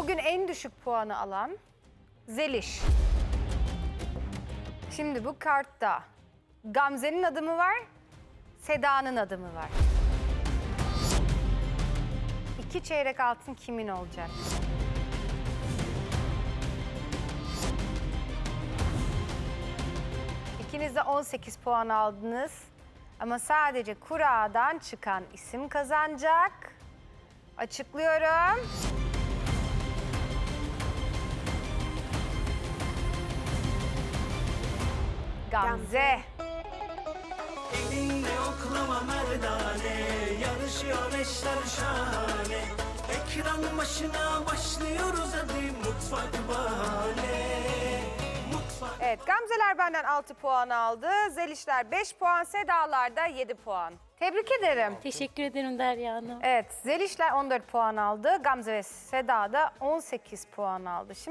Bugün en düşük puanı alan Zeliş. Şimdi bu kartta Gamze'nin adı mı var, Seda'nın adı mı var? İki çeyrek altın kimin olacak? İkiniz de 18 puan aldınız. Ama sadece kuradan çıkan isim kazanacak. Açıklıyorum. Gamze. Elinde oklama merdane Yarışıyor eşler şahane Ekran başına başlıyoruz hadi mutfak bahane Mutfak Evet Gamzeler benden 6 puan aldı. Zelişler 5 puan, Sedalar da 7 puan. Tebrik ederim. Teşekkür ederim Derya Hanım. Evet Zelişler 14 puan aldı. Gamze ve Seda da 18 puan aldı. Şimdi